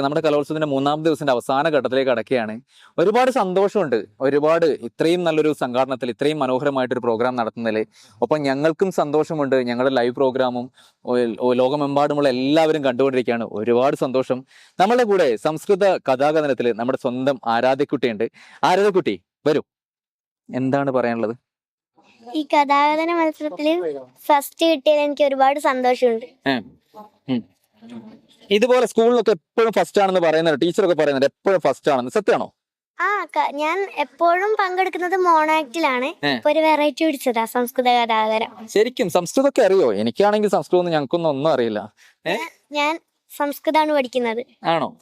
നമ്മുടെ കലോത്സവത്തിന്റെ മൂന്നാം ദിവസത്തിന്റെ അവസാന ഘട്ടത്തിലേക്ക് അടക്കുകയാണ് ഒരുപാട് സന്തോഷമുണ്ട്. ഒരുപാട് ഇത്രയും നല്ലൊരു സംഘാടനത്തിൽ ഇത്രയും മനോഹരമായിട്ടൊരു പ്രോഗ്രാം നടത്തുന്നതിൽ. ഒപ്പം ഞങ്ങൾക്കും സന്തോഷമുണ്ട്. ഞങ്ങളുടെ ലൈവ് പ്രോഗ്രാമും ലോകമെമ്പാടുമുള്ള എല്ലാവരും കണ്ടുകൊണ്ടിരിക്കുകയാണ്. ഒരുപാട് സന്തോഷം. നമ്മളുടെ കൂടെ സംസ്കൃത കഥാകഥനത്തിൽ നമ്മുടെ സ്വന്തം ആരാധ്യക്കുട്ടിയുണ്ട് ആരാധ്യക്കുട്ടി വരൂ. എന്താണ് പറയാനുള്ളത്? ഈ കഥാകഥന മത്സരത്തിൽ ഫസ്റ്റ് കിട്ടിയതിൽ എനിക്ക് ഒരുപാട് സന്തോഷമുണ്ട്. ഇതുപോലെ സ്കൂളിലൊക്കെ എപ്പോഴും ഫസ്റ്റ് ആണെന്ന് പറയുന്നത് ടീച്ചറൊക്കെ പറയുന്നുണ്ട് എപ്പോഴും ഫസ്റ്റ് ആണെന്ന്. സത്യമാണോ? ആ ഞാൻ എപ്പോഴും പങ്കെടുക്കുന്നത് മോണോ ആക്ടിലാണ്. ഇപ്പൊ ഒരു വെറൈറ്റി പിടിച്ചതാ സംസ്കൃത കഥാകാരം. ശരിക്കും സംസ്കൃതമൊക്കെ അറിയോ? എനിക്കാണെങ്കിൽ സംസ്കൃതം ഞങ്ങൾക്കൊന്നും ഒന്നും അറിയില്ല. ഞാൻ സംസ്കൃതമാണ് പഠിക്കുന്നത്. ആണോ?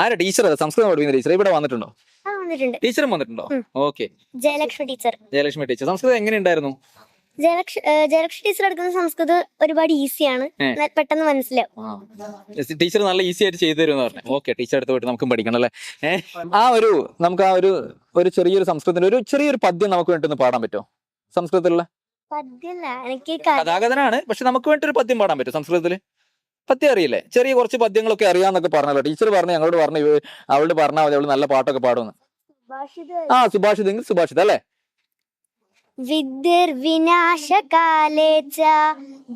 ആരാ ടീച്ചർ? സംസ്കൃതം പഠിക്കുന്ന ടീച്ചർ ഇവിടെ വന്നിട്ടുണ്ടോ? വന്നിട്ടുണ്ട്. ടീച്ചറും വന്നിട്ടുണ്ടോ. Okay. Jayalakshmi teacher. Jayalakshmi teacher. സംസ്കൃതം എങ്ങനെയുണ്ടായിരുന്നു ജയലക്ഷ ഏ, ടീച്ചർ എടുക്കുന്ന സംസ്കൃതം ഒരുപാട് ഈസിയാണ്. പെട്ടെന്ന് മനസ്സിലാവും. ടീച്ചർ നല്ല ഈസി ആയിട്ട് ചെയ്തു തരുമെന്ന് പറഞ്ഞു. ഓക്കെ ടീച്ചർ അടുത്ത് പോയിട്ട് നമുക്കും പഠിക്കണം അല്ലേ? ആ ഒരു നമുക്ക് ആ ഒരു ഒരു ചെറിയൊരു സംസ്കൃതത്തിന്റെ ഒരു ചെറിയൊരു പദ്യം നമുക്ക് വേണ്ടി ഒന്ന് പാടാൻ പറ്റുമോ? സംസ്കൃതത്തിലുള്ള? പദ്യല്ല എനിക്ക് ക- പക്ഷെ നമുക്ക് വേണ്ടി ഒരു പദ്യം പാടാൻ പറ്റും സംസ്കൃതത്തിൽ? പദ്യം അറിയില്ലേ? ചെറിയ കുറച്ച് പദ്യങ്ങളൊക്കെ അറിയാന്നൊക്കെ പറഞ്ഞല്ലോ. ടീച്ചർ പറഞ്ഞു ഞങ്ങളോട് പറഞ്ഞു അവളോട് പറഞ്ഞാൽ മതി അവൾ നല്ല പാട്ടൊക്കെ പാടുമെന്ന്. ആ സുഭാഷിതെങ്കിൽ സുഭാഷിത് അല്ലേ? ച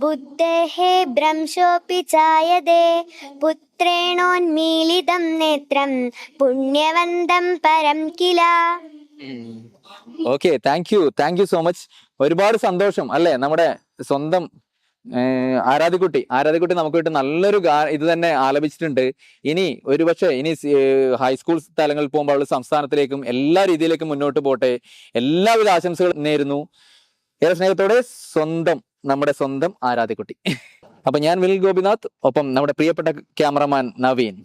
ബുദ്ധേः ഭ്രംശോऽपि ചായതേ പുത്രേണോന്മീലിതം നേത്രം പുണ്യവന്തം പരം കില. Okay thank you. Thank you so much. ഒരുപാട് സന്തോഷം. അല്ലേ? നമ്മുടെ സ്വന്തം ആരാധിക്കുട്ടി. ആരാധ്യക്കുട്ടി നമുക്ക് വേണ്ടി നല്ലൊരു ഇത് തന്നെ ആലപിച്ചിട്ടുണ്ട്. ഇനി ഒരുപക്ഷെ ഇനി ഹൈസ്കൂൾ തലങ്ങളിൽ പോകുമ്പോൾ അവൾ സംസ്ഥാനത്തിലേക്കും എല്ലാ രീതിയിലേക്കും മുന്നോട്ട് പോട്ടെ. എല്ലാവിധ ആശംസകളും നേരുന്നു. ഏറെ സ്നേഹത്തോടെ സ്വന്തം നമ്മുടെ സ്വന്തം ആരാധിക്കുട്ടി. അപ്പൊ ഞാൻ വിനിൽ ഗോപിനാഥ് ഒപ്പം നമ്മുടെ പ്രിയപ്പെട്ട ക്യാമറമാൻ നവീൻ.